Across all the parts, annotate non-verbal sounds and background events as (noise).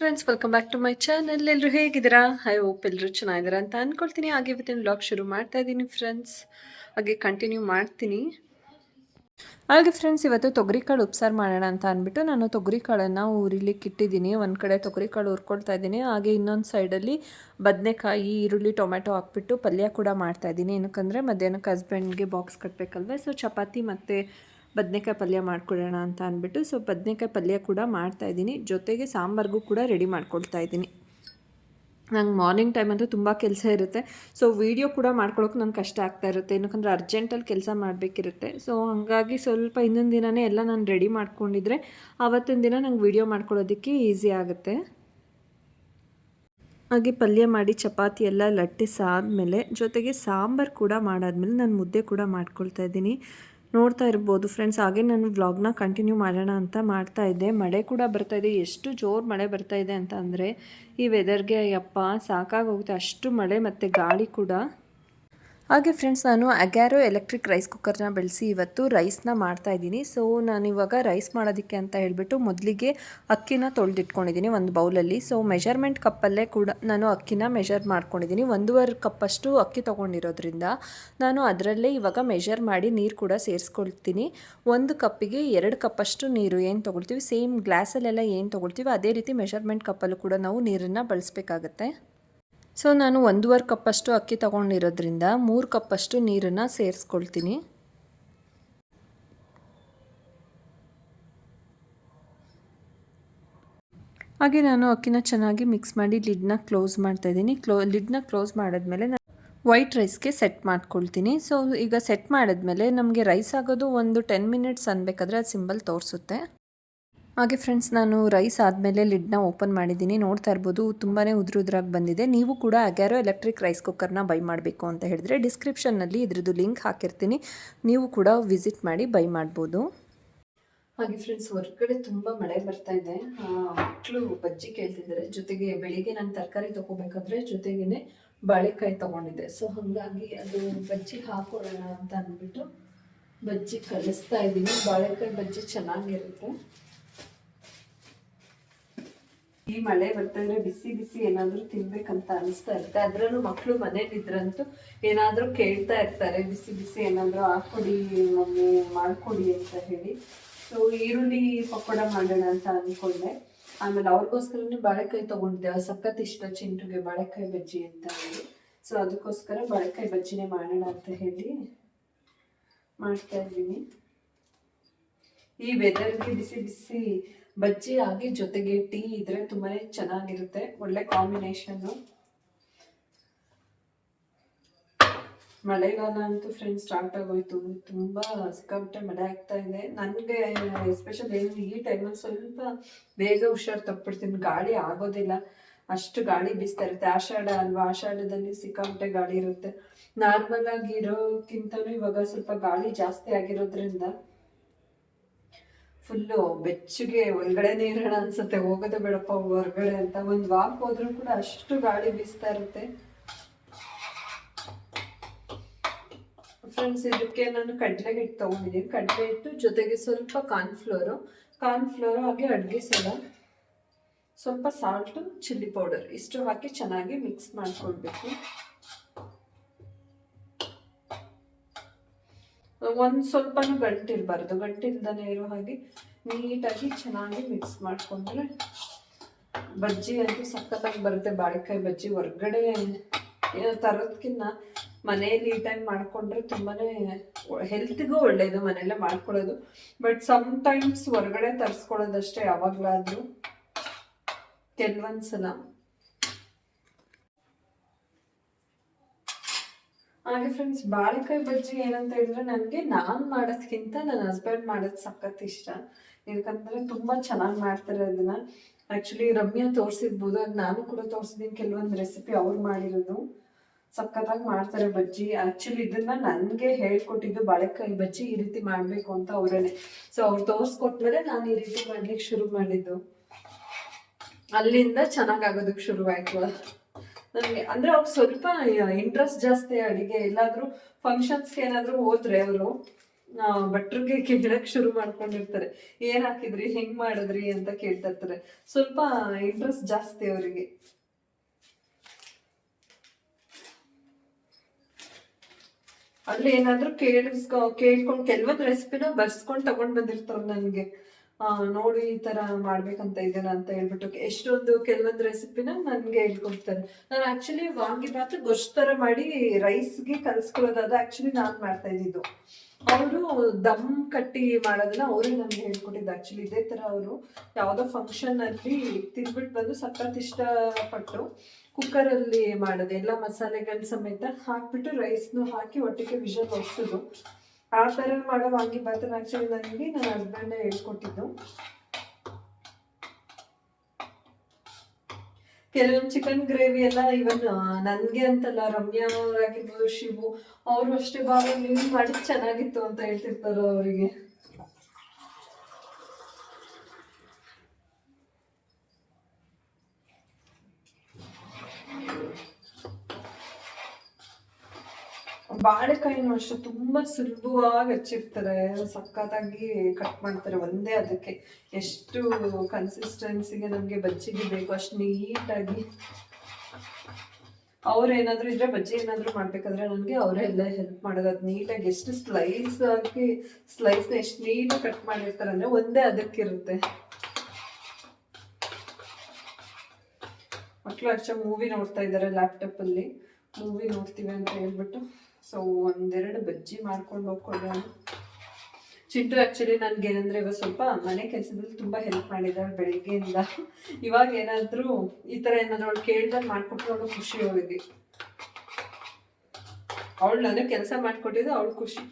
Friends welcome back to my channel ಎಲ್ಲರೂ ಹೇಗಿದ್ದೀರಾ? I hope ಎಲ್ಲರೂ ಚೆನ್ನಾಗಿದ್ದೀರಾ ಅಂತ ಅಂದ್ಕೊಳ್ತೀನಿ ಹಾಗೆ ಇವತ್ತಿನ ಬ್ಲಾಗ್ ಶುರು ಮಾಡ್ತಾ ಇದ್ದೀನಿ ಫ್ರೆಂಡ್ಸ್ ಹಾಗೆ ಕಂಟಿನ್ಯೂ ಮಾಡ್ತೀನಿ. ಹಾಗೆ ಫ್ರೆಂಡ್ಸ್ ಇವತ್ತು ತೊಗರಿಕಾಳು ಉಪ್ಸಾರು ಮಾಡೋಣ ಅಂತ ಅಂದ್ಬಿಟ್ಟು ನಾನು ತೊಗರಿಕಾಳನ್ನು ಉರಿಲಿಕ್ಕೆ ಇಟ್ಟಿದ್ದೀನಿ. ಒಂದು ಕಡೆ ತೊಗರಿಕಾಳು ಹುರ್ಕೊಳ್ತಾ ಇದ್ದೀನಿ. ಹಾಗೆ ಇನ್ನೊಂದು ಸೈಡಲ್ಲಿ ಬದನೆಕಾಯಿ, ಈರುಳ್ಳಿ ಟೊಮೆಟೊ ಹಾಕ್ಬಿಟ್ಟು ಪಲ್ಯ ಕೂಡ ಮಾಡ್ತಾ ಇದ್ದೀನಿ. ಏನಕ್ಕಂದರೆ ಮಧ್ಯಾಹ್ನಕ್ಕೆ ಹಸ್ಬೆಂಡ್ಗೆ ಬಾಕ್ಸ್ ಕಟ್ಟಬೇಕಲ್ವ ಸೊ ಚಪಾತಿ ಮತ್ತು ಬದನೆಕಾಯಿ ಪಲ್ಯ ಮಾಡ್ಕೊಡೋಣ ಅಂತ ಅಂದ್ಬಿಟ್ಟು ಸೊ ಬದನೆಕಾಯಿ ಪಲ್ಯ ಕೂಡ ಮಾಡ್ತಾಯಿದ್ದೀನಿ ಜೊತೆಗೆ ಸಾಂಬಾರ್ಗೂ ಕೂಡ ರೆಡಿ ಮಾಡ್ಕೊಳ್ತಾ ಇದ್ದೀನಿ. ನಂಗೆ ಮಾರ್ನಿಂಗ್ ಟೈಮ್ ಅಂದರೆ ತುಂಬ ಕೆಲಸ ಇರುತ್ತೆ. ಸೊ ವೀಡಿಯೋ ಕೂಡ ಮಾಡ್ಕೊಳ್ಳೋಕೆ ನಂಗೆ ಕಷ್ಟ ಆಗ್ತಾ ಇರುತ್ತೆ. ಏನಕ್ಕಂದ್ರೆ ಅರ್ಜೆಂಟಲ್ಲಿ ಕೆಲಸ ಮಾಡಬೇಕಿರುತ್ತೆ. ಸೊ ಹಾಗಾಗಿ ಸ್ವಲ್ಪ ಇನ್ನೊಂದು ದಿನವೇ ಎಲ್ಲ ನಾನು ರೆಡಿ ಮಾಡ್ಕೊಂಡಿದ್ರೆ ಆವತ್ತಿನ ದಿನ ನಂಗೆ ವೀಡಿಯೋ ಮಾಡ್ಕೊಳ್ಳೋದಕ್ಕೆ ಈಸಿ ಆಗುತ್ತೆ. ಹಾಗೆ ಪಲ್ಯ ಮಾಡಿ, ಚಪಾತಿ ಎಲ್ಲ ಲಟ್ಟಿಸಾದಮೇಲೆ ಜೊತೆಗೆ ಸಾಂಬಾರು ಕೂಡ ಮಾಡಾದ್ಮೇಲೆ ನಾನು ಮುದ್ದೆ ಕೂಡ ಮಾಡ್ಕೊಳ್ತಾ ಇದ್ದೀನಿ. ನೋಡ್ತಾ ಇರ್ಬೋದು. ಫ್ರೆಂಡ್ಸ್ ಹಾಗೆ ನಾನು ವ್ಲಾಗ್ನ ಕಂಟಿನ್ಯೂ ಮಾಡೋಣ ಅಂತ ಮಾಡ್ತಾ ಇದ್ದೆ. ಮಳೆ ಕೂಡ ಬರ್ತಾ ಇದೆ. ಎಷ್ಟು ಜೋರು ಮಳೆ ಬರ್ತಾ ಇದೆ ಅಂತ ಅಂದರೆ, ಈ ವೆದರ್ಗೆ ಅಯ್ಯಪ್ಪ ಸಾಕಾಗೋಗುತ್ತೆ ಅಷ್ಟು ಮಳೆ ಮತ್ತು ಗಾಳಿ ಕೂಡ. ಹಾಗೆ ಫ್ರೆಂಡ್ಸ್ ನಾನು ಅಗ್ಯಾರೋ ಎಲೆಕ್ಟ್ರಿಕ್ ರೈಸ್ ಕುಕ್ಕರ್ನ ಬೆಳೆಸಿ ಇವತ್ತು ರೈಸ್ನ ಮಾಡ್ತಾ ಇದ್ದೀನಿ. ಸೊ ನಾನು ಇವಾಗ ರೈಸ್ ಮಾಡೋದಕ್ಕೆ ಅಂತ ಹೇಳಿಬಿಟ್ಟು ಮೊದಲಿಗೆ ಅಕ್ಕಿನ ತೊಳೆದಿಟ್ಕೊಂಡಿದ್ದೀನಿ ಒಂದು ಬೌಲಲ್ಲಿ. ಸೊ ಮೆಷರ್ಮೆಂಟ್ ಕಪ್ಪಲ್ಲೇ ಕೂಡ ನಾನು ಅಕ್ಕಿನ ಮೆಷರ್ ಮಾಡ್ಕೊಂಡಿದ್ದೀನಿ. ಒಂದೂವರೆ ಕಪ್ಪಷ್ಟು ಅಕ್ಕಿ ತೊಗೊಂಡಿರೋದ್ರಿಂದ ನಾನು ಅದರಲ್ಲೇ ಇವಾಗ ಮೆಷರ್ ಮಾಡಿ ನೀರು ಕೂಡ ಸೇರಿಸ್ಕೊಳ್ತೀನಿ. ಒಂದು ಕಪ್ಪಿಗೆ ಎರಡು ಕಪ್ಪಷ್ಟು ನೀರು ಏನು ತೊಗೊಳ್ತೀವಿ? ಸೇಮ್ ಗ್ಲಾಸಲ್ಲೆಲ್ಲ ಏನು ತೊಗೊಳ್ತೀವಿ ಅದೇ ರೀತಿ ಮೆಷರ್ಮೆಂಟ್ ಕಪ್ಪಲ್ಲೂ ಕೂಡ ನಾವು ನೀರನ್ನು ಬಳಸಬೇಕಾಗತ್ತೆ. ಸೊ ನಾನು ಒಂದೂವರೆ ಕಪ್ಪಷ್ಟು ಅಕ್ಕಿ ತಗೊಂಡಿರೋದ್ರಿಂದ ಮೂರು ಕಪ್ಪಷ್ಟು ನೀರನ್ನು ಸೇರಿಸ್ಕೊಳ್ತೀನಿ. ಹಾಗೆ ನಾನು ಅಕ್ಕಿನ ಚೆನ್ನಾಗಿ ಮಿಕ್ಸ್ ಮಾಡಿ ಲಿಡ್ನ ಕ್ಲೋಸ್ ಮಾಡ್ತಾ ಇದ್ದೀನಿ. ಕ್ಲೋ, ಲಿಡ್ನ ಕ್ಲೋಸ್ ಮಾಡಿದ್ಮೇಲೆ ನಾನು ವೈಟ್ ರೈಸ್ಗೆ ಸೆಟ್ ಮಾಡ್ಕೊಳ್ತೀನಿ. ಸೊ ಈಗ ಸೆಟ್ ಮಾಡಿದ್ಮೇಲೆ ನಮಗೆ ರೈಸ್ ಆಗೋದು ಒಂದು ಟೆನ್ ಮಿನಿಟ್ಸ್ ಅನ್ಬೇಕಾದ್ರೆ ಅದು ಸಿಂಬಲ್ ತೋರಿಸುತ್ತೆ. ಹಾಗೆ ಫ್ರೆಂಡ್ಸ್ ನಾನು ರೈಸ್ ಆದಮೇಲೆ ಲಿಡ್ನ ಓಪನ್ ಮಾಡಿದ್ದೀನಿ. ನೋಡ್ತಾ ಇರ್ಬೋದು ತುಂಬಾ ಉದ್ರುದ್ರಾಗಿ ಬಂದಿದೆ. ನೀವು ಕೂಡ ಅಗ್ಯಾರೋ ಎಲೆಕ್ಟ್ರಿಕ್ ರೈಸ್ ಕುಕ್ಕರ್ನ ಬೈ ಮಾಡಬೇಕು ಅಂತ ಹೇಳಿದ್ರೆ ಡಿಸ್ಕ್ರಿಪ್ಷನ್ನಲ್ಲಿ ಇದ್ರದ್ದು ಲಿಂಕ್ ಹಾಕಿರ್ತೀನಿ. ನೀವು ಕೂಡ ವಿಸಿಟ್ ಮಾಡಿ ಬೈ ಮಾಡ್ಬೋದು. ಹಾಗೆ ಫ್ರೆಂಡ್ಸ್ ಹೊರಗಡೆ ತುಂಬ ಮಳೆ ಬರ್ತಾ ಇದೆ. ಮಕ್ಕಳು ಬಜ್ಜಿ ಕೇಳ್ತಿದ್ದಾರೆ. ಜೊತೆಗೆ ಬೆಳಿಗ್ಗೆ ನಾನು ತರಕಾರಿ ತೊಗೋಬೇಕಾದ್ರೆ ಜೊತೆಗೇನೆ ಬಾಳೆಕಾಯಿ ತೊಗೊಂಡಿದ್ದೆ. ಸೊ ಹಾಗಾಗಿ ಅದು ಬಜ್ಜಿ ಹಾಕೊಳ್ಳೋಣ ಅಂತ ಅಂದ್ಬಿಟ್ಟು ಬಜ್ಜಿ ಕಲಿಸ್ತಾ ಇದ್ದೀನಿ. ಬಾಳೆಕಾಯಿ ಬಜ್ಜಿ ಚೆನ್ನಾಗಿರುತ್ತೆ. ಈ ಮಳೆ ಬರ್ತಾ ಇದ್ರೆ ಬಿಸಿ ಬಿಸಿ ಏನಾದ್ರೂ ತಿನ್ಬೇಕಂತ ಅನಿಸ್ತಾ ಇರುತ್ತೆ. ಅದ್ರಲ್ಲೂ ಮಕ್ಕಳು ಮನೇಲಿದ್ರಂತೂ ಏನಾದ್ರೂ ಕೇಳ್ತಾ ಇರ್ತಾರೆ. ಬಿಸಿ ಬಿಸಿ ಏನಾದ್ರೂ ಹಾಕೊಡಿ ಮಮ್ಮಿ ಮಾಡ್ಕೊಡಿ ಅಂತ ಹೇಳಿ. ಸೊ ಈರುಳ್ಳಿ ಪಕೋಡ ಮಾಡೋಣ ಅಂತ ಅನ್ಕೊಂಡೆ. ಆಮೇಲೆ ಅವ್ರಿಗೋಸ್ಕರನೇ ಬಾಳೆಕಾಯಿ ತಗೊಂಡಿದ್ದೆ. ಸಖತ್ ಇಷ್ಟ ಚಿಂಟುಗೆ ಬಾಳೆಕಾಯಿ ಬಜ್ಜಿ ಅಂತ ಹೇಳಿ. ಸೊ ಅದಕ್ಕೋಸ್ಕರ ಬಾಳೆಕಾಯಿ ಬಜ್ಜಿನೇ ಮಾಡೋಣ ಅಂತ ಹೇಳಿ ಮಾಡ್ತಾ ಇದ್ದೀನಿ. ಈ ವೆದರ್ಗೆ ಬಿಸಿ ಬಿಸಿ ಬಜ್ಜಿ ಆಗಿ ಜೊತೆಗೆ ಟೀ ಇದ್ರೆ ತುಂಬಾನೇ ಚೆನ್ನಾಗಿರುತ್ತೆ. ಒಳ್ಳೆ ಕಾಂಬಿನೇಷನ್ ಮಳೆಗಾಲ ಅಂತೂ ಫ್ರೆಂಡ್ಸ್ ಸ್ಟಾರ್ಟ್ ಆಗೋಯ್ತು. ತುಂಬಾ ಸಿಕ್ಕಾಬಿಟ್ಟೆ ಮಳೆ ಆಗ್ತಾ ಇದೆ. ನನಗೆ ಎಸ್ಪೆಷಲ್ ಏನು ಈ ಟೈಮಲ್ಲಿ ಸ್ವಲ್ಪ ಬೇಗ ಹುಷಾರು ತಪ್ಪಿಡ್ತೀನಿ. ಗಾಳಿ ಆಗೋದಿಲ್ಲ. ಅಷ್ಟು ಗಾಳಿ ಬೀಸ್ತಾ ಇರುತ್ತೆ. ಆಷಾಢ ಅಲ್ವಾ? ಆಷಾಢದಲ್ಲಿ ಸಿಕ್ಕಾಪಟ್ಟೆ ಗಾಳಿ ಇರುತ್ತೆ. ನಾರ್ಮಲ್ ಆಗಿ ಇರೋಕ್ಕಿಂತನೂ ಇವಾಗ ಸ್ವಲ್ಪ ಗಾಳಿ ಜಾಸ್ತಿ ಆಗಿರೋದ್ರಿಂದ ಫುಲ್ಲು ಬೆಚ್ಚಗೆ ಒಳಗಡೆ ಇರೋಣ ಅನ್ಸುತ್ತೆ. ಹೋಗೋದೇ ಬೇಡಪ್ಪ, ಹೊರಗಡೆ ಅಂತ. ಒಂದು ವಾಕ್ ಹೋದ್ರೂ ಕೂಡ ಅಷ್ಟು ಗಾಳಿ ಬೀಸ್ತಾ ಇರುತ್ತೆ. ಫ್ರೆಂಡ್ಸ್ ಇದಕ್ಕೆ ನಾನು ಕಡಲೆ ಹಿಟ್ಟು ತೊಗೊಂಡಿದ್ದೀನಿ. ಕಡಲೆ ಹಿಟ್ಟು ಜೊತೆಗೆ ಸ್ವಲ್ಪ ಕಾರ್ನ್ ಕಾರ್ನ್ಫ್ಲೋರು ಕಾರ್ನ್ಫ್ಲೋರು ಹಾಗೆ ಅಡುಗೆ ಸಲ ಸ್ವಲ್ಪ ಸಾಲ್ಟು ಚಿಲ್ಲಿ ಪೌಡರ್ ಇಷ್ಟು ಹಾಕಿ ಚೆನ್ನಾಗಿ ಮಿಕ್ಸ್ ಮಾಡ್ಕೊಳ್ಬೇಕು. ಒಂದು ಸ್ವಲ್ಪನೂ ಗಂಟಿರಬಾರ್ದು ಗಂಟಿಲ್ದನೇ ಇರೋ ಹಾಗೆ ನೀಟಾಗಿ ಚೆನ್ನಾಗಿ ಮಿಕ್ಸ್ ಮಾಡಿಕೊಂಡ್ರೆ ಬಜ್ಜಿ ಅಂತೂ ಸಖತ್ತಾಗಿ ಬರುತ್ತೆ. ಬಾಳೆಕಾಯಿ ಬಜ್ಜಿ ಹೊರ್ಗಡೆ ತರೋದ್ಕಿನ್ನ ಮನೆಯಲ್ಲಿ ಈ ಟೈಮ್ ಮಾಡಿಕೊಂಡ್ರೆ ತುಂಬಾ ಹೆಲ್ತ್ಗೂ ಒಳ್ಳೆಯದು ಮನೆಯಲ್ಲೇ ಮಾಡ್ಕೊಳ್ಳೋದು. ಬಟ್ ಸಮ್ ಟೈಮ್ಸ್ ಹೊರಗಡೆ ತರಿಸ್ಕೊಳ್ಳೋದಷ್ಟೇ ಯಾವಾಗಲಾದರೂ. ಕೆಲವೊಂದ್ಸಲ ಹಾಗೆ ಫ್ರೆಂಡ್ಸ್ ಬಾಳೆಕಾಯಿ ಬಜ್ಜಿ ಏನಂತ ಹೇಳಿದ್ರೆ ನನಗೆ ನಾನು ಮಾಡೋದ್ಕಿಂತ ನನ್ನ ಹಸ್ಬೆಂಡ್ ಮಾಡೋದು ಸಖತ್ ಇಷ್ಟ. ಯಾಕಂದ್ರೆ ತುಂಬ ಚೆನ್ನಾಗಿ ಮಾಡ್ತಾರೆ ಅದನ್ನ ಆ್ಯಕ್ಚುಲಿ ರಮ್ಯಾ ತೋರಿಸಿರ್ಬೋದು, ಅದು ನಾನು ಕೂಡ ತೋರಿಸಿದ್ದೀನಿ ಕೆಲವೊಂದು ರೆಸಿಪಿ ಅವ್ರು ಮಾಡಿರೋದು. ಸಖತ್ತಾಗಿ ಮಾಡ್ತಾರೆ ಬಜ್ಜಿ. ಆ್ಯಕ್ಚುಲಿ ಇದನ್ನ ನನಗೆ ಹೇಳ್ಕೊಟ್ಟಿದ್ದು ಬಾಳೆಕಾಯಿ ಬಜ್ಜಿ ಈ ರೀತಿ ಮಾಡಬೇಕು ಅಂತ ಅವರೇ ಸೊ ಅವ್ರು ತೋರಿಸ್ಕೊಟ್ಮೇಲೆ ನಾನು ಈ ರೀತಿ ಮಾಡ್ಲಿಕ್ಕೆ ಶುರು ಮಾಡಿದ್ದು. ಅಲ್ಲಿಂದ ಚೆನ್ನಾಗಿ ಆಗೋದಕ್ಕೆ ಶುರುವಾಯ್ತು. ನನಗೆ ಅಂದ್ರೆ ಅವ್ರು ಸ್ವಲ್ಪ ಇಂಟ್ರೆಸ್ಟ್ ಜಾಸ್ತಿ ಅಡಿಗೆ ಎಲ್ಲಾದ್ರೂ ಫಂಕ್ಷನ್ಸ್ಗೆ ಏನಾದ್ರೂ ಹೋದ್ರೆ ಅವರು ಭಟ್ರಿಗೆ ಕೇಳಕ್ ಶುರು ಮಾಡ್ಕೊಂಡಿರ್ತಾರೆ. ಏನ್ ಹಾಕಿದ್ರಿ, ಹೆಂಗ್ ಮಾಡಿದ್ರಿ ಅಂತ ಕೇಳ್ತಾ ಇರ್ತಾರೆ. ಸ್ವಲ್ಪ ಇಂಟ್ರೆಸ್ಟ್ ಜಾಸ್ತಿ ಅವರಿಗೆ. ಅಲ್ಲಿ ಏನಾದ್ರೂ ಕೇಳಿಸ್ಕೊ, ಕೇಳ್ಕೊಂಡು, ಕೆಲವೊಂದು ರೆಸಿಪಿನ ಬರ್ಸ್ಕೊಂಡ್ ತಗೊಂಡ್ ಬಂದಿರ್ತಾರ ನನಗೆ. ನೋಡಿ ಈ ತರ ಮಾಡ್ಬೇಕಂತ ಇದ್ದೇನೆ ಅಂತ ಹೇಳ್ಬಿಟ್ಟು ಎಷ್ಟೊಂದು ಕೆಲವೊಂದು ರೆಸಿಪಿನ ನನ್ಗೆ ಹೇಳ್ಕೊಡ್ತಾರೆ. ನಾನು ಆಕ್ಚುಲಿ ವಾಂಗಿಬಾತ್ ಗೊಜ್ಜು ತರ ಮಾಡಿ ರೈಸ್ಗೆ ಕಲ್ಸ್ಕೊಳ್ಳೋದಾದ ಆಕ್ಚುಲಿ ನಾನ್ ಮಾಡ್ತಾ ಇದ್ದಿದ್ದು. ಅವರು ದಮ್ ಕಟ್ಟಿ ಮಾಡೋದನ್ನ ಅವರೇ ನಮ್ಗೆ ಹೇಳ್ಕೊಟ್ಟಿದ್ದು ಆಕ್ಚುಲಿ ಇದೇ ತರ ಅವರು ಯಾವ್ದೋ ಫಂಕ್ಷನ್ ಅಲ್ಲಿ ತಿಂದ್ಬಿಟ್ಟು ಬಂದು ಸಖತ್ ಇಷ್ಟಪಟ್ಟು ಕುಕ್ಕರ್ ಅಲ್ಲಿ ಮಾಡೋದು, ಎಲ್ಲ ಮಸಾಲೆಗಳ ಸಮೇತ ಹಾಕ್ಬಿಟ್ಟು ರೈಸ್ನು ಹಾಕಿ ಒಟ್ಟಿಗೆ ವಿಷಲ್ ಹೊಡ್ಸೋದು ಆ ಥರ ಮಾಡೋ ವಾಂಗಿಬಾತನ್ನ ಆ್ಯಕ್ಚುಲಿ ನನಗೆ ನನ್ನ ಹಸ್ಬೆಂಡೇ ಹೇಳ್ಕೊಟ್ಟಿದ್ದು. ಕೆಲವೊಂದು ಚಿಕನ್ ಗ್ರೇವಿ ಎಲ್ಲ ಇವನ್ ನನಗೆ ಅಂತಲ್ಲ ರಮ್ಯಾ ಅವರಾಗಿರ್ಬೋದು ಶಿವು, ಅವರು ಅಷ್ಟೇ ಬಾಬಾ ನೀವು ಮಾಡಿ ಚೆನ್ನಾಗಿತ್ತು ಅಂತ ಹೇಳ್ತಿರ್ತಾರ ಅವರಿಗೆ. ಬಾಳೆಕಾಯಿನೂ ಅಷ್ಟು ತುಂಬಾ ಸುಲಭವಾಗಿ ಹಚ್ಚಿರ್ತಾರೆ. ಸಖತ್ತಾಗಿ ಕಟ್ ಮಾಡ್ತಾರೆ ಒಂದೇ ಅದಕ್ಕೆ. ಎಷ್ಟು ಕನ್ಸಿಸ್ಟೆನ್ಸಿಗೆ ನಮಗೆ ಬಜ್ಜಿಗೆ ಬೇಕು, ಅಷ್ಟು ನೀಟಾಗಿ ಅವ್ರು ಏನಾದ್ರು ಇದ್ರೆ ಬಜ್ಜಿ ಏನಾದ್ರು ಮಾಡ್ಬೇಕಾದ್ರೆ ನನಗೆ ಅವರೇ ಎಲ್ಲ ಹೆಲ್ಪ್ ಮಾಡೋದು. ಅದು ನೀಟಾಗಿ ಎಷ್ಟು ಸ್ಲೈಸ್ ಆಗಿ ಸ್ಲೈಸ್ನ ಎಷ್ಟು ನೀಟಾಗಿ ಕಟ್ ಮಾಡಿರ್ತಾರೆ ಅಂದ್ರೆ ಒಂದೇ ಅದಕ್ಕಿರುತ್ತೆ. ಮಕ್ಕಳು ಅಷ್ಟೇ ಮೂವಿ ನೋಡ್ತಾ ಇದ್ದಾರೆ ಲ್ಯಾಪ್ಟಾಪಲ್ಲಿ ಮೂವಿ ನೋಡ್ತೀವಿ ಅಂತ ಹೇಳ್ಬಿಟ್ಟು. ಸೊ ಒಂದೆರಡು ಬಜ್ಜಿ ಮಾಡ್ಕೊಂಡು ಹೋಗ್ಕೊಂಡು ಚಿಂಟು ಆ್ಯಕ್ಚುಲಿ ನನಗೇನಂದ್ರೆ ಇವಾಗ ಸ್ವಲ್ಪ ಮನೆ ಕೆಲಸದಲ್ಲಿ ತುಂಬ ಹೆಲ್ಪ್ ಮಾಡಿದ್ದಾರೆ ಬೆಳಗ್ಗೆಯಿಂದ. ಇವಾಗ ಏನಾದರೂ ಈ ಥರ ಏನಾದರೂ ಅವಳು ಕೇಳ್ದಾಗ ಮಾಡಿಕೊಟ್ರು ಅವಳು ಖುಷಿ ಹೋಗಿದ್ವಿ ಅವಳು ನನಗೆ ಕೆಲಸ ಮಾಡಿಕೊಟ್ಟಿದ್ದು, ಅವಳು ಖುಷಿ.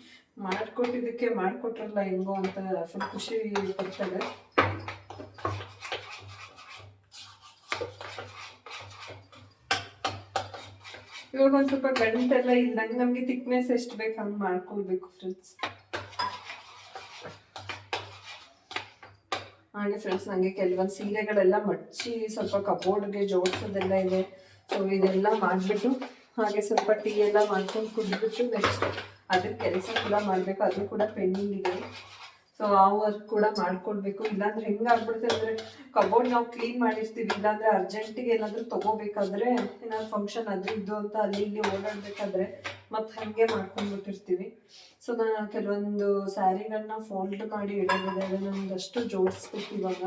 ಮಾಡಿಕೊಟ್ಟಿದ್ದಕ್ಕೆ ಮಾಡಿಕೊಟ್ರಲ್ಲ ಹೆಂಗೋ ಅಂತ ಫುಲ್ ಖುಷಿ ಪಡ್ತಾಳೆ. ಒಂದು ಸ್ವಲ್ಪ ಗಂಟೆಲ್ಲ ಇಲ್ದಂಗೆ ನಮಗೆ ಥಿಕ್ನೆಸ್ ಎಷ್ಟು ಬೇಕು ಹಂಗೆ ಮಾಡ್ಕೊಳ್ಬೇಕು ಫ್ರೆಂಡ್ಸ್ ಹಾಗೆ ಫ್ರೆಂಡ್ಸ್ ನನಗೆ ಕೆಲವೊಂದು ಸೀರೆಗಳೆಲ್ಲ ಮಚ್ಚಿ ಸ್ವಲ್ಪ ಕಬೋರ್ಡ್ಗೆ ಜೋಡಿಸೋದೆಲ್ಲ ಇದೆ. ಸೊ ಇದೆಲ್ಲ ಮಾಡಿಬಿಟ್ಟು ಹಾಗೆ ಸ್ವಲ್ಪ ಟೀ ಎಲ್ಲ ಮಾಡ್ಕೊಂಡು ಕುಡಿದ್ಬಿಟ್ಟು ನೆಕ್ಸ್ಟ್ ಅದಕ್ಕೆ ಕೆಲಸ ಕೂಡ ಮಾಡಬೇಕು. ಅದು ಕೂಡ ಪೆಂಡಿಂಗ್ ಇದೆ. ಸೊ ಆ ವರ್ಕ್ ಕೂಡ ಮಾಡ್ಕೊಡ್ಬೇಕು ಇಲ್ಲಾಂದ್ರೆ ಹೆಂಗಾಗ್ಬಿಡುತ್ತೆ ಅಂದ್ರೆ ಕಬೋರ್ಡ್ ನಾವು ಕ್ಲೀನ್ ಮಾಡಿರ್ತೀವಿ. ಇಲ್ಲಾಂದ್ರೆ ಅರ್ಜೆಂಟಿಗೆ ಏನಾದರೂ ತಗೋಬೇಕಾದ್ರೆ, ಏನಾದ್ರು ಫಂಕ್ಷನ್ ಅದು ಅಂತ ಅಲ್ಲಿ ಇಲ್ಲಿ ಓಡಾಡ್ಬೇಕಾದ್ರೆ ಮತ್ತೆ ಹಾಗೆ ಮಾಡ್ಕೊಂಡ್ಬಿಟ್ಟಿರ್ತೀವಿ. ಸೊ ನಾನು ಕೆಲವೊಂದು ಸ್ಯಾರಿಗಳನ್ನ ಫೋಲ್ಡ್ ಮಾಡಿ ಇಡೋದಿದೆ. ಅದನ್ನೊಂದಷ್ಟು ಜೋಡಿಸ್ಬೇಕು ಇವಾಗ.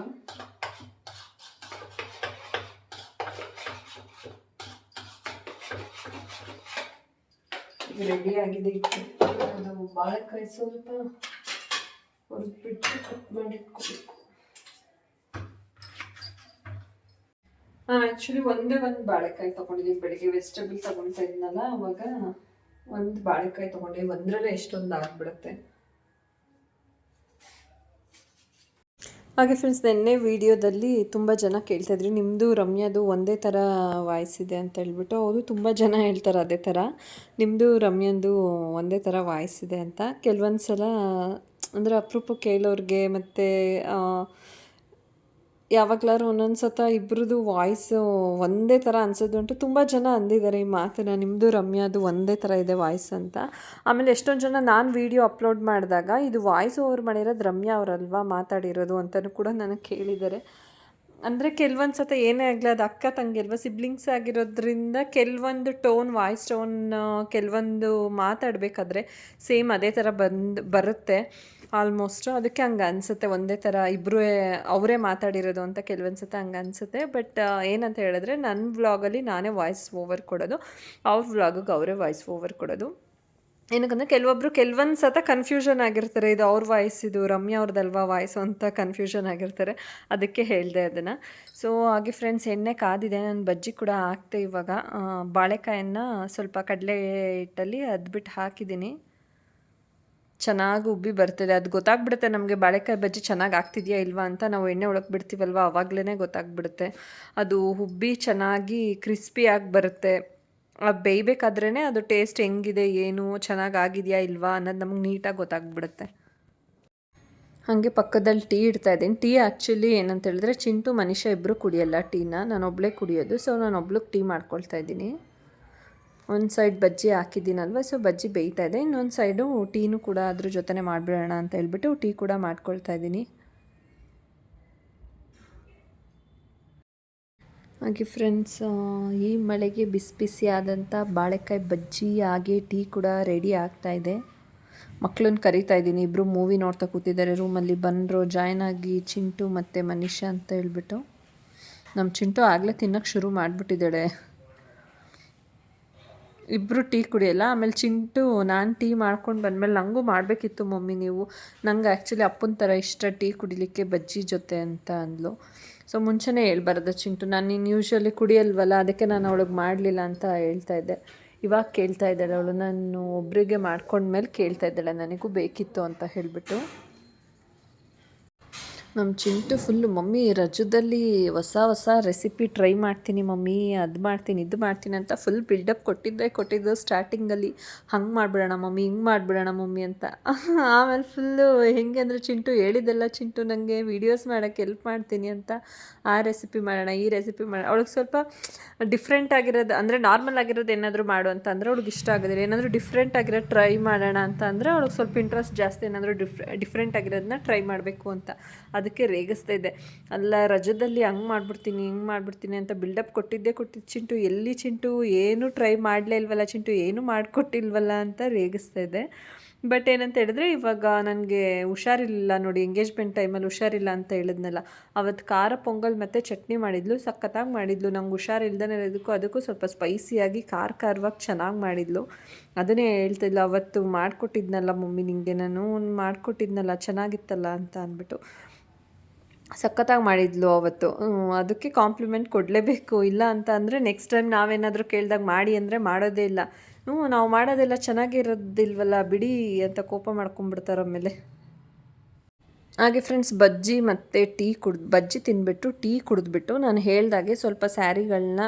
ರೆಡಿ ಆಗಿದೆ. ಅದು ಬಾಳೆಕಾಯಿ ಸ್ವಲ್ಪ. ಹೊರದ್ಬಿಟ್ಟು ಕಟ್ ಮಾಡಿ ಇಟ್ಕೋಬೇಕು ಆ್ಯಕ್ಚುಲಿ ಒಂದೇ ಒಂದು ಬಾಳೆಕಾಯಿ ತೊಗೊಂಡಿದ್ದೀನಿ ಬೆಳಿಗ್ಗೆ ವೆಜಿಟೇಬಲ್ ತೊಗೊಳ್ತಾ ಇದ್ದೀನಲ್ಲ ಅವಾಗ ಒಂದು ಬಾಳೆಕಾಯಿ ತೊಗೊಂಡೆ. ಒಂದರಲ್ಲೇ ಎಷ್ಟೊಂದು ಆಗ್ಬಿಡುತ್ತೆ. ಹಾಗೆ ಫ್ರೆಂಡ್ಸ್ ನಿನ್ನೆ ವಿಡಿಯೋದಲ್ಲಿ ತುಂಬ ಜನ ಕೇಳ್ತಾಯಿದ್ರಿ ನಿಮ್ಮದು ರಮ್ಯಾದು ಒಂದೇ ಥರ ವಾಯ್ಸ್ ಇದೆ ಅಂತ ಹೇಳ್ಬಿಟ್ಟು ಅವರು ತುಂಬ ಜನ ಹೇಳ್ತಾರೆ ಅದೇ ಥರ ನಿಮ್ಮದು ರಮ್ಯಂದು ಒಂದೇ ಥರ ವಾಯ್ಸ್ ಇದೆ ಅಂತ. ಕೆಲವೊಂದು ಸಲ ಅಂದರೆ ಅಪರೂಪ ಕೇಳೋರಿಗೆ ಮತ್ತು ಯಾವಾಗಲಾದ್ರು ಒಂದೊಂದು ಸತ ಇಬ್ಬರದು ವಾಯ್ಸು ಒಂದೇ ಥರ ಅನ್ಸೋದುಂಟು ತುಂಬ ಜನ ಅಂದಿದ್ದಾರೆ ಈ ಮಾತನ್ನು. ನಿಮ್ಮದು ರಮ್ಯಾದು ಒಂದೇ ಥರ ಇದೆ ವಾಯ್ಸ್ ಅಂತ. ಆಮೇಲೆ ಎಷ್ಟೊಂದು ಜನ ನಾನು ವೀಡಿಯೋ ಅಪ್ಲೋಡ್ ಮಾಡಿದಾಗ ಇದು ವಾಯ್ಸ್ ಓವರ್ ಮಾಡಿರೋದು ರಮ್ಯಾ ಅವರಲ್ವಾ ಮಾತಾಡಿರೋದು ಅಂತಲೂ ಕೂಡ ನನಗೆ ಕೇಳಿದ್ದಾರೆ. ಅಂದರೆ ಕೆಲವೊಂದು ಸತ ಏನೇ ಆಗಲಿ ಅದು ಅಕ್ಕ ತಂಗಿ ಅಲ್ವಾ ಸಿಬ್ಲಿಂಗ್ಸ್ ಆಗಿರೋದ್ರಿಂದ ಕೆಲವೊಂದು ಟೋನ್ ವಾಯ್ಸ್ ಟೋನ್ ಕೆಲವೊಂದು ಮಾತಾಡಬೇಕಾದ್ರೆ ಸೇಮ್ ಅದೇ ಥರ ಬಂದು, ಬರುತ್ತೆ. ಆಲ್ಮೋಸ್ಟು ಅದಕ್ಕೆ ಹಂಗೆ ಅನ್ಸುತ್ತೆ, ಒಂದೇ ಥರ ಇಬ್ರು, ಅವರೇ ಮಾತಾಡಿರೋದು ಅಂತ ಕೆಲವೊಂದು ಹಂಗ ಹಂಗೆ ಅನಿಸುತ್ತೆ ಬಟ್ ಏನಂತ ಹೇಳಿದ್ರೆ ನನ್ನ ವ್ಲಾಗಲ್ಲಿ ನಾನೇ ವಾಯ್ಸ್ ಓವರ್ ಕೊಡೋದು. ಅವ್ರ ವ್ಲಾಗಿಗೆ ಅವರೇ ವಾಯ್ಸ್ ಓವರ್ ಕೊಡೋದು. ಏನಕ್ಕಂದ್ರೆ ಕೆಲವೊಬ್ಬರು ಕೆಲವೊಂದು ಸತ ಕನ್ಫ್ಯೂಷನ್ ಆಗಿರ್ತಾರೆ. ಇದು ಅವ್ರ ವಾಯ್ಸ್ ಇದು ರಮ್ಯಾ ಅವ್ರದ್ದಲ್ವಾ ವಾಯ್ಸ್ ಅಂತ ಕನ್ಫ್ಯೂಷನ್ ಆಗಿರ್ತಾರೆ. ಅದಕ್ಕೆ ಹೇಳಿದೆ ಅದನ್ನು. ಸೊ ಹಾಗೆ ಫ್ರೆಂಡ್ಸ್ ಎಣ್ಣೆ ಕಾದಿದೆ. ನಾನು ಬಜ್ಜಿ ಕೂಡ ಹಾಕ್ತೆ ಇವಾಗ. ಬಾಳೆಕಾಯನ್ನು ಸ್ವಲ್ಪ ಕಡಲೆ ಹಿಟ್ಟಲ್ಲಿ ಅದ್ಬಿಟ್ಟು ಹಾಕಿದ್ದೀನಿ. ಚೆನ್ನಾಗಿ ಉಬ್ಬಿ ಬರ್ತದೆ. ಅದು ಗೊತ್ತಾಗ್ಬಿಡುತ್ತೆ ನಮಗೆ ಬಾಳೆಕಾಯಿ ಬಜ್ಜಿ ಚೆನ್ನಾಗಿ ಆಗ್ತಿದೆಯಾ ಇಲ್ವಾ ಅಂತ ನಾವು ಎಣ್ಣೆ ಒಳಗೆ ಬಿಡ್ತೀವಲ್ವ? ಆವಾಗಲೇ ಗೊತ್ತಾಗ್ಬಿಡುತ್ತೆ. ಅದು ಉಬ್ಬಿ ಚೆನ್ನಾಗಿ ಕ್ರಿಸ್ಪಿಯಾಗಿ ಬರುತ್ತೆ. ಬೇಯಬೇಕಾದ್ರೇ ಅದು ಟೇಸ್ಟ್ ಹೆಂಗಿದೆ, ಏನು, ಚೆನ್ನಾಗಿ ಆಗಿದೆಯಾ ಇಲ್ವಾ ಅನ್ನೋದು ನಮಗೆ ನೀಟಾಗಿ ಗೊತ್ತಾಗ್ಬಿಡುತ್ತೆ. ಹಾಗೆ ಪಕ್ಕದಲ್ಲಿ ಟೀ ಇಡ್ತಾ ಇದ್ದೀನಿ. ಟೀ ಆ್ಯಕ್ಚುಲಿ ಏನಂತ ಹೇಳಿದ್ರೆ ಚಿಂಟು ಮನುಷ್ಯ ಇಬ್ಬರು ಕುಡಿಯಲ್ಲ ಟೀನ. ನಾನು ಒಬ್ಬಳೇ ಕುಡಿಯೋದು. ಸೊ ನಾನು ಒಬ್ಳಿಗೆ ಟೀ ಮಾಡ್ಕೊಳ್ತಾ ಇದ್ದೀನಿ. ಒಂದು ಸೈಡ್ ಬಜ್ಜಿ ಹಾಕಿದ್ದೀನಲ್ವ? ಸೊ ಬಜ್ಜಿ ಬೇಯ್ತಾ ಇದೆ. ಇನ್ನೊಂದು ಸೈಡು ಟೀನು ಕೂಡ ಅದ್ರ ಜೊತೆನೇ ಮಾಡಿಬಿಡೋಣ ಅಂತ ಹೇಳ್ಬಿಟ್ಟು ಟೀ ಕೂಡ ಮಾಡ್ಕೊಳ್ತಾ ಇದ್ದೀನಿ. ಹಾಗೆ ಫ್ರೆಂಡ್ಸ್ ಈ ಮಳೆಗೆ ಬಿಸಿ ಬಿಸಿ ಆದಂಥ ಬಾಳೆಕಾಯಿ ಬಜ್ಜಿ ಹಾಗೆ ಟೀ ಕೂಡ ರೆಡಿ ಆಗ್ತಾ ಇದೆ. ಮಕ್ಕಳನ್ನ ಕರಿತಾ ಇದ್ದೀನಿ. ಇಬ್ಬರು ಮೂವಿ ನೋಡ್ತಾ ಕೂತಿದ್ದಾರೆ. ರೂಮಲ್ಲಿ ಬಂದರು ಜಾಯ್ನ್ ಆಗಿ, ಚಿಂಟು ಮತ್ತು ಮನೀಷಾ ಅಂತ ಹೇಳ್ಬಿಟ್ಟು. ನಮ್ಮ ಚಿಂಟು ಆಗಲೇ ತಿನ್ನೋಕ್ಕೆ ಶುರು ಮಾಡಿಬಿಟ್ಟಿದ್ದಾಳೆ. ಇಬ್ಬರು ಟೀ ಕುಡಿಯಲ್ಲ, ಆಮೇಲೆ ಚಿಂಟು ನಾನು ಟೀ ಮಾಡ್ಕೊಂಡು ಬಂದಮೇಲೆ ನನಗೂ ಮಾಡಬೇಕಿತ್ತು ಮಮ್ಮಿ ನೀವು. ನಂಗೆ ಆ್ಯಕ್ಚುಲಿ ಅಪ್ಪನ ಥರ ಇಷ್ಟ ಟೀ ಕುಡಿಲಿಕ್ಕೆ ಬಜ್ಜಿ ಜೊತೆ ಅಂತ ಅಂದ್ಲು. ಸೊ ಮುಂಚೆನೇ ಹೇಳ್ಬಾರ್ದು ಚಿಂಟು, ನಾನು ನೀನು ಯೂಶ್ವಲಿ ಕುಡಿಯಲ್ವಲ್ಲ, ಅದಕ್ಕೆ ನಾನು ಅವಳಿಗೆ ಮಾಡಲಿಲ್ಲ ಅಂತ ಹೇಳ್ತಾ ಇದ್ದೆ. ಇವಾಗ ಕೇಳ್ತಾ ಇದ್ದಾಳೆ ಅವಳು, ನಾನು ಒಬ್ಬರಿಗೆ ಮಾಡ್ಕೊಂಡ್ಮೇಲೆ ಕೇಳ್ತಾ ಇದ್ದಾಳೆ, ನನಗೂ ಬೇಕಿತ್ತು ಅಂತ ಹೇಳಿಬಿಟ್ಟು. ನಮ್ಮ ಚಿಂಟು ಫುಲ್ಲು ಮಮ್ಮಿ ರಜದಲ್ಲಿ ಹೊಸ ಹೊಸ ರೆಸಿಪಿ ಟ್ರೈ ಮಾಡ್ತೀನಿ ಮಮ್ಮಿ, ಅದು ಮಾಡ್ತೀನಿ, ಇದು ಮಾಡ್ತೀನಿ ಅಂತ ಫುಲ್ ಬಿಲ್ಡಪ್ ಕೊಟ್ಟಿದ್ದೆ, ಕೊಟ್ಟಿದ್ದು ಸ್ಟಾರ್ಟಿಂಗಲ್ಲಿ ಹಂಗೆ ಮಾಡಿಬಿಡೋಣ ಮಮ್ಮಿ, ಹಿಂಗೆ ಮಾಡಿಬಿಡೋಣ ಮಮ್ಮಿ ಅಂತ. (laughs) ಆಮೇಲೆ ಫುಲ್ಲು ಹೆಂಗೆ ಅಂದರೆ ಚಿಂಟು ಹೇಳಿದ್ದೆಲ್ಲ ಚಿಂಟು ನನಗೆ ವೀಡಿಯೋಸ್ ಮಾಡೋಕ್ಕೆ ಎಲ್ಪ್ ಮಾಡ್ತೀನಿ ಅಂತ. ಆ ರೆಸಿಪಿ ಮಾಡೋಣ, ಈ ರೆಸಿಪಿ ಮಾಡೋಣ. ಅವಳಿಗೆ ಸ್ವಲ್ಪ ಡಿಫ್ರೆಂಟ್ ಆಗಿರೋದು, ಅಂದರೆ ನಾರ್ಮಲ್ ಆಗಿರೋದು ಏನಾದರೂ ಮಾಡು ಅಂತ ಅಂದರೆ ಅವ್ಳಿಗೆ ಇಷ್ಟ ಆಗೋದಿಲ್ಲ. ಏನಾದರೂ ಡಿಫ್ರೆಂಟ್ ಆಗಿರೋ ಟ್ರೈ ಮಾಡೋಣ ಅಂತ ಅಂದರೆ ಅವಳಿಗೆ ಸ್ವಲ್ಪ ಇಂಟ್ರೆಸ್ಟ್ ಜಾಸ್ತಿ ಏನಾದರೂ ಡಿಫ್ರೆ ಡಿಫ್ರೆಂಟ್ ಆಗಿರೋದನ್ನ ಟ್ರೈ ಮಾಡಬೇಕು ಅಂತ. ಅದಕ್ಕೆ ರೇಗಿಸ್ತಾ ಇದ್ದೆ ಅಲ್ಲ, ರಜದಲ್ಲಿ ಹಂಗೆ ಮಾಡಿಬಿಡ್ತೀನಿ, ಹಿಂಗೆ ಮಾಡಿಬಿಡ್ತೀನಿ ಅಂತ ಬಿಲ್ಡಪ್ ಕೊಟ್ಟಿದ್ದೇ ಕೊಟ್ಟಿದ್ದು ಚಿಂಟು, ಎಲ್ಲಿ ಚಿಂಟು, ಏನು ಟ್ರೈ ಮಾಡಲೇ ಇಲ್ವಲ್ಲ ಚಿಂಟು, ಏನು ಮಾಡಿಕೊಟ್ಟಿಲ್ವಲ್ಲ ಅಂತ ರೇಗಿಸ್ತಾ ಇದ್ದೆ ಬಟ್ ಏನಂತ ಹೇಳಿದ್ರೆ, ಇವಾಗ ನನಗೆ ಹುಷಾರಿಲ್ಲ ನೋಡಿ ಎಂಗೇಜ್ಮೆಂಟ್ ಟೈಮಲ್ಲಿ ಹುಷಾರಿಲ್ಲ ಅಂತ ಹೇಳಿದ್ನಲ್ಲ. ಅವತ್ತು ಖಾರ ಪೊಂಗಲ್ ಮತ್ತು ಚಟ್ನಿ ಮಾಡಿದ್ಲು, ಸಖತ್ತಾಗಿ ಮಾಡಿದ್ಲು. ನಂಗೆ ಹುಷಾರಿಲ್ದೇ ಇರೋದಕ್ಕೂ ಅದಕ್ಕೂ ಸ್ವಲ್ಪ ಸ್ಪೈಸಿಯಾಗಿ ಖಾರ ಖಾರವಾಗಿ ಚೆನ್ನಾಗಿ ಮಾಡಿದ್ಲು. ಅದನ್ನೇ ಹೇಳ್ತಿಲ್ಲ ಅವತ್ತು ಮಾಡಿಕೊಟ್ಟಿದ್ನಲ್ಲ ಮಮ್ಮಿ ನಿಂಗೆ, ನಾನು ಮಾಡಿಕೊಟ್ಟಿದ್ನಲ್ಲ, ಚೆನ್ನಾಗಿತ್ತಲ್ಲ ಅಂತ ಅಂದ್ಬಿಟ್ಟು. ಸಖತ್ತಾಗಿ ಮಾಡಿದ್ಲು ಅವತ್ತು. ಅದಕ್ಕೆ ಕಾಂಪ್ಲಿಮೆಂಟ್ ಕೊಡಲೇಬೇಕು. ಇಲ್ಲ ಅಂತ ಅಂದರೆ ನೆಕ್ಸ್ಟ್ ಟೈಮ್ ನಾವೇನಾದರೂ ಕೇಳಿದಾಗ ಮಾಡಿ ಅಂದರೆ ಮಾಡೋದೇ ಇಲ್ಲ. ಹ್ಞೂ ನಾವು ಮಾಡೋದೆಲ್ಲ ಚೆನ್ನಾಗಿರೋದಿಲ್ವಲ್ಲ, ಬಿಡಿ ಅಂತ ಕೋಪ ಮಾಡ್ಕೊಂಬಿಡ್ತಾರೆ ಆಮೇಲೆ ಹಾಗೆ ಫ್ರೆಂಡ್ಸ್ ಬಜ್ಜಿ ಮತ್ತು ಟೀ ಕುಡ್ದು, ಬಜ್ಜಿ ತಿಂದ್ಬಿಟ್ಟು ಟೀ ಕುಡಿದ್ಬಿಟ್ಟು ನಾನು ಹೇಳ್ದಾಗೆ ಸ್ವಲ್ಪ ಸ್ಯಾರಿಗಳನ್ನ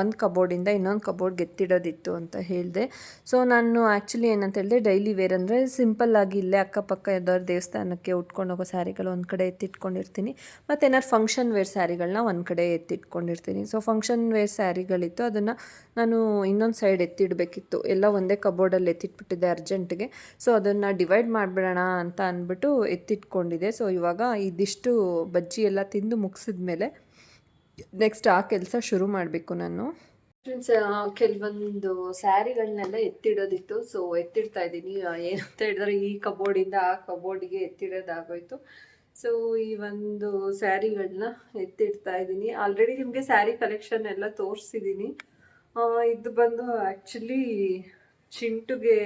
ಒಂದು ಕಬೋರ್ಡಿಂದ ಇನ್ನೊಂದು ಕಬೋರ್ಡ್ಗೆ ಎತ್ತಿಡೋದಿತ್ತು ಅಂತ ಹೇಳಿದೆ. ಸೊ ನಾನು ಆ್ಯಕ್ಚುಲಿ ಏನಂತ ಹೇಳಿದೆ ಡೈಲಿ ವೇರ್ ಅಂದರೆ ಸಿಂಪಲ್ಲಾಗಿ ಇಲ್ಲೇ ಅಕ್ಕಪಕ್ಕ ಯಾವ್ದಾದ್ರು ದೇವಸ್ಥಾನಕ್ಕೆ ಉಟ್ಕೊಂಡು ಹೋಗೋ ಸ್ಯಾರಿಗಳು ಒಂದು ಕಡೆ ಎತ್ತಿಟ್ಕೊಂಡಿರ್ತೀನಿ. ಮತ್ತು ಏನಾದ್ರು ಫಂಕ್ಷನ್ ವೇರ್ ಸ್ಯಾರಿಗಳನ್ನ ಒಂದು ಕಡೆ ಎತ್ತಿಟ್ಕೊಂಡಿರ್ತೀನಿ. ಸೊ ಫಂಕ್ಷನ್ ವೇರ್ ಸ್ಯಾರಿಗಳಿತ್ತು, ಅದನ್ನು ನಾನು ಇನ್ನೊಂದು ಸೈಡ್ ಎತ್ತಿಡಬೇಕಿತ್ತು. ಎಲ್ಲ ಒಂದೇ ಕಬೋರ್ಡಲ್ಲಿ ಎತ್ತಿಟ್ಬಿಟ್ಟಿದ್ದೆ ಅರ್ಜೆಂಟ್ಗೆ ಸೊ ಅದನ್ನು ಡಿವೈಡ್ ಮಾಡಿಬಿಡೋಣ ಅಂತ ಅಂದ್ಬಿಟ್ಟು ಎತ್ತಿಟ್ಕೊಂಡು. ಇದೆ ಸೊ ಇವಾಗ ಇದಿಷ್ಟು ಬಜ್ಜಿ ಎಲ್ಲ ತಿಂದು ಮುಗಿಸಿದ ಮೇಲೆ ನೆಕ್ಸ್ಟ್ ಆ ಕೆಲಸ ಶುರು ಮಾಡಬೇಕು ನಾನು. ಫ್ರೆಂಡ್ಸ್ ಕೆಲವೊಂದು ಸ್ಯಾರಿಗಳನ್ನೆಲ್ಲ ಎತ್ತಿಡೋದಿತ್ತು. ಸೊ ಎತ್ತಿಡ್ತಾ ಇದ್ದೀನಿ. ಏನಂತ ಹೇಳಿದ್ರೆ ಈ ಕಬೋರ್ಡಿಂದ ಆ ಕಬೋರ್ಡಿಗೆ ಎತ್ತಿಡೋದಾಗೋಯ್ತು. ಸೊ ಈ ಒಂದು ಸ್ಯಾರಿಗಳನ್ನ ಎತ್ತಿಡ್ತಾ ಇದ್ದೀನಿ. ಆಲ್ರೆಡಿ ನಿಮಗೆ ಸ್ಯಾರಿ ಕಲೆಕ್ಷನ್ ಎಲ್ಲ ತೋರಿಸಿದ್ದೀನಿ. ಇದು ಬಂದು ಆ್ಯಕ್ಚುಲಿ ಚಿಂಟುಗೆ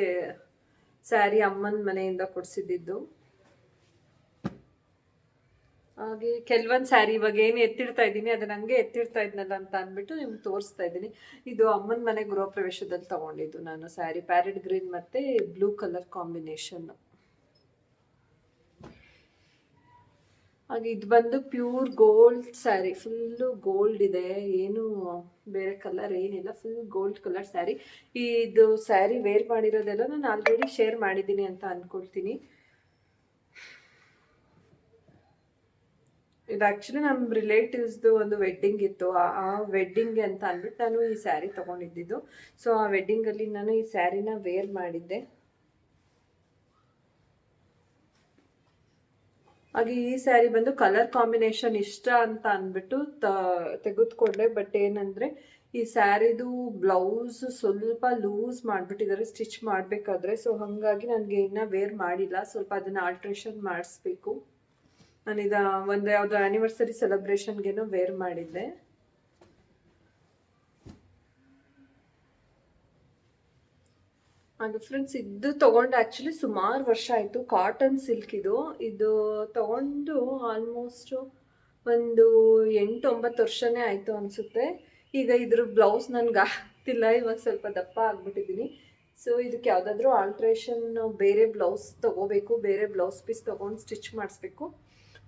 ಸ್ಯಾರಿ ಅಮ್ಮನ ಮನೆಯಿಂದ ಕೊಡಿಸಿದ್ದು ಹಾಗೆ ಕೆಲವೊಂದು ಸ್ಯಾರಿ ಇವಾಗ ಏನು ಎತ್ತಿಡ್ತಾ ಇದ್ದೀನಿ, ಅದನ್ನ ಹಂಗೆ ಎತ್ತಿಡ್ತಾ ಇದ್ನಲ್ಲ ಅಂತ ಅಂದ್ಬಿಟ್ಟು ನಿಮ್ಗೆ ತೋರಿಸ್ತಾ ಇದ್ದೀನಿ. ಇದು ಅಮ್ಮನ ಮನೆ ಗೃಹ ಪ್ರವೇಶದಲ್ಲಿ ತಗೊಂಡಿದ್ದು ನಾನು ಸ್ಯಾರಿ ಪ್ಯಾರೆಟ್ ಗ್ರೀನ್ ಮತ್ತೆ ಬ್ಲೂ ಕಲರ್ ಕಾಂಬಿನೇಷನ್ ಹಾಗೆ ಇದು ಬಂದು pure gold sari full gold ಇದೆ, ಏನು ಬೇರೆ ಕಲರ್ ಏನಿಲ್ಲ ಫುಲ್ ಗೋಲ್ಡ್ ಕಲರ್ ಸ್ಯಾರಿ ಇದು ಸ್ಯಾರಿ ವೇರ್ ಮಾಡಿರೋದೆಲ್ಲ ನಾನು ಆಲ್ರೆಡಿ ಶೇರ್ ಮಾಡಿದ್ದೀನಿ ಅಂತ ಅಂದ್ಕೊಳ್ತೀನಿ ಇದು ಆ್ಯಕ್ಚುಲಿ ನಮ್ಮ ರಿಲೇಟಿವ್ಸ್ದು ಒಂದು ವೆಡ್ಡಿಂಗ್ ಇತ್ತು. ಆ ವೆಡ್ಡಿಂಗ್ ಅಂತ ಅಂದ್ಬಿಟ್ಟು ನಾನು ಈ ಸ್ಯಾರಿ ತೊಗೊಂಡಿದ್ದು ಸೊ ಆ ವೆಡ್ಡಿಂಗಲ್ಲಿ ನಾನು ಈ ಸ್ಯಾರಿನ ವೇರ್ ಮಾಡಿದ್ದೆ. ಹಾಗೆ ಈ ಸ್ಯಾರಿ ಬಂದು ಕಲರ್ ಕಾಂಬಿನೇಷನ್ ಇಷ್ಟ ಅಂತ ಅಂದ್ಬಿಟ್ಟು ತೆಗೆದುಕೊಂಡೆ. ಬಟ್ ಏನಂದರೆ, ಈ ಸ್ಯಾರಿದು ಬ್ಲೌಸ್ ಸ್ವಲ್ಪ ಲೂಸ್ ಮಾಡಿಬಿಟ್ಟಿದ್ದಾರೆ ಸ್ಟಿಚ್ ಮಾಡಬೇಕಾದ್ರೆ ಸೊ ಹಾಗಾಗಿ ನನಗೆ ಇನ್ನೂ ವೇರ್ ಮಾಡಿಲ್ಲ. ಸ್ವಲ್ಪ ಅದನ್ನು ಆಲ್ಟ್ರೇಷನ್ ಮಾಡಿಸ್ಬೇಕು. ನಾನಿದ ಒಂದು ಯಾವುದೋ ಆ್ಯನಿವರ್ಸರಿ ಸೆಲೆಬ್ರೇಷನ್ಗೇನೋ ವೇರ್ ಮಾಡಿದ್ದೆ. ಹಾಗೆ ಫ್ರೆಂಡ್ಸ್ ಇದು ತೊಗೊಂಡು ಆ್ಯಕ್ಚುಲಿ ಸುಮಾರು ವರ್ಷ ಆಯಿತು. ಕಾಟನ್ ಸಿಲ್ಕ್ ಇದು. ಇದು ತೊಗೊಂಡು ಆಲ್ಮೋಸ್ಟು ಒಂದು ಎಂಟು ಒಂಬತ್ತು ವರ್ಷನೇ ಆಯಿತು ಅನಿಸುತ್ತೆ. ಈಗ ಇದ್ರ ಬ್ಲೌಸ್ ನನಗೆ ಆಗ್ತಿಲ್ಲ. ಇವಾಗ ಸ್ವಲ್ಪ ದಪ್ಪ ಆಗಿಬಿಟ್ಟಿದ್ದೀನಿ ಸೊ ಇದಕ್ಕೆ ಯಾವುದಾದ್ರೂ ಆಲ್ಟ್ರೇಷನ್ ಬೇರೆ ಬ್ಲೌಸ್ ತೊಗೋಬೇಕು, ಬೇರೆ ಬ್ಲೌಸ್ ಪೀಸ್ ತೊಗೊಂಡು ಸ್ಟಿಚ್ ಮಾಡಿಸ್ಬೇಕು.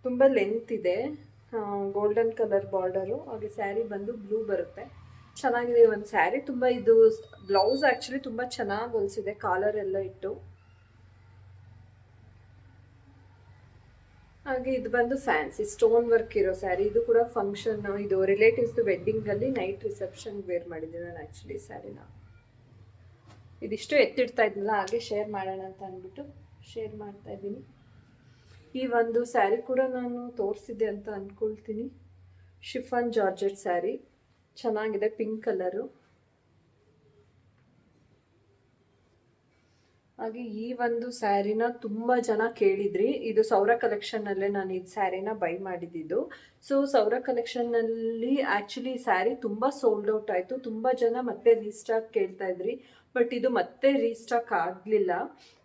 ತುಂಬ ಲೆಂತ್ ಇದೆ. ಗೋಲ್ಡನ್ ಕಲರ್ ಬಾರ್ಡರು ಹಾಗೆ ಸ್ಯಾರಿ ಬಂದು ಬ್ಲೂ ಬರುತ್ತೆ. ಚೆನ್ನಾಗಿದೆ ಒಂದು ಸ್ಯಾರಿ ತುಂಬ ಇದು ಬ್ಲೌಸ್ ಆ್ಯಕ್ಚುಲಿ ತುಂಬ ಚೆನ್ನಾಗಿ ಹೊಲಿಸಿದೆ. ಕಾಲರ್ ಎಲ್ಲ ಇಟ್ಟು. ಹಾಗೆ ಇದು ಬಂದು ಫ್ಯಾನ್ಸಿ ಸ್ಟೋನ್ ವರ್ಕ್ ಇರೋ ಸ್ಯಾರಿ ಇದು ಕೂಡ ಫಂಕ್ಷನ್ ಇದು ರಿಲೇಟಿವ್ಸ್ದು ವೆಡ್ಡಿಂಗಲ್ಲಿ ನೈಟ್ ರಿಸೆಪ್ಷನ್ ವೇರ್ ಮಾಡಿದ್ದೀನಿ ನಾನು ಆ್ಯಕ್ಚುಲಿ ಸ್ಯಾರಿನ ಇದಿಷ್ಟು ಎತ್ತಿಡ್ತಾ ಇದ್ನಲ್ಲ, ಹಾಗೆ ಶೇರ್ ಮಾಡೋಣ ಅಂತ ಅಂದ್ಬಿಟ್ಟು ಶೇರ್ ಮಾಡ್ತಾ ಇದ್ದೀನಿ. ಈ ಒಂದು ಸ್ಯಾರಿ ಕೂಡ ನಾನು ತೋರಿಸಿದ್ದೆ ಅಂತ ಅಂದ್ಕೊಳ್ತೀನಿ ಶಿಫಾನ್ ಜಾರ್ಜೆಟ್ ಸ್ಯಾರಿ. ಚೆನ್ನಾಗಿದೆ, ಪಿಂಕ್ ಕಲರು. ಹಾಗೆ ಈ ಒಂದು ಸ್ಯಾರಿನ ತುಂಬ ಜನ ಕೇಳಿದ್ರಿ. ಇದು ಸೌರ ಕಲೆಕ್ಷನ್ನಲ್ಲೇ ನಾನು ಈ ಸ್ಯಾರಿನ ಬೈ ಮಾಡಿದ್ದು. ಸೊ ಸೌರ ಕಲೆಕ್ಷನ್ನಲ್ಲಿ ಆ್ಯಕ್ಚುಲಿ ಸ್ಯಾರಿ ತುಂಬ ಸೋಲ್ಡ್ ಔಟ್ ಆಯಿತು. ತುಂಬ ಜನ ಮತ್ತೆ ಲೀಸ್ಟಾಗಿ ಕೇಳ್ತಾ ಇದ್ರಿ. ಬಟ್ ಇದು ಮತ್ತೆ ರೀಸ್ಟಾಕ್ ಆಗಲಿಲ್ಲ.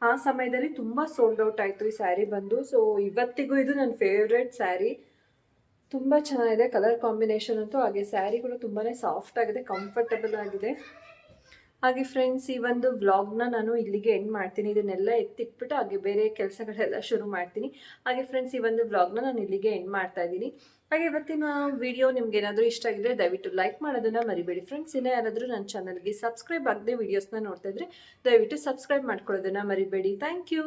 ಆ ಸಮಯದಲ್ಲಿ ತುಂಬ ಸೋಲ್ಡ್ ಔಟ್ ಆಯಿತು ಈ ಸ್ಯಾರಿ ಬಂದು. ಸೊ ಇವತ್ತಿಗೂ ಇದು ನನ್ನ ಫೇವ್ರೆಟ್ ಸ್ಯಾರಿ. ತುಂಬ ಚೆನ್ನಾಗಿದೆ ಕಲರ್ ಕಾಂಬಿನೇಷನ್ ಅಂತೂ. ಹಾಗೆ ಸ್ಯಾರಿ ಕೂಡ ತುಂಬಾ ಸಾಫ್ಟ್ ಆಗಿದೆ ಕಂಫರ್ಟಬಲ್ ಆಗಿದೆ. ಹಾಗೆ ಫ್ರೆಂಡ್ಸ್ ಈ ಒಂದು ವ್ಲಾಗ್ನ ನಾನು ಇಲ್ಲಿಗೆ ಎಂಡ್ ಮಾಡ್ತೀನಿ. ಇದನ್ನೆಲ್ಲ ಎತ್ತಿಟ್ಬಿಟ್ಟು ಹಾಗೆ ಬೇರೆ ಕೆಲಸಗಳೆಲ್ಲ ಶುರು ಮಾಡ್ತೀನಿ. ಹಾಗೆ ಫ್ರೆಂಡ್ಸ್ ಈ ಒಂದು ವ್ಲಾಗ್ನ ನಾನು ಇಲ್ಲಿಗೆ ಎಂಡ್ ಮಾಡ್ತಾ ಇದ್ದೀನಿ. ಹಾಗೆ ಇವತ್ತಿನ ವಿಡಿಯೋ ನಿಮ್ಗೆ ಏನಾದರೂ ಇಷ್ಟ ಆಗಿದ್ರೆ ದಯವಿಟ್ಟು ಲೈಕ್ ಮಾಡೋದನ್ನ ಮರಿಬೇಡಿ. ಫ್ರೆಂಡ್ಸ್ ಇನ್ನ ಯಾರಾದರೂ ನನ್ನ ಚಾನಲ್ಗೆ ಸಬ್ಸ್ಕ್ರೈಬ್ ಆಗದೆ ವಿಡಿಯೋಸ್ನ ನೋಡ್ತಾ ಇದ್ರೆ ದಯವಿಟ್ಟು ಸಬ್ಸ್ಕ್ರೈಬ್ ಮಾಡ್ಕೊಳ್ಳೋದನ್ನ ಮರಿಬೇಡಿ. Thank you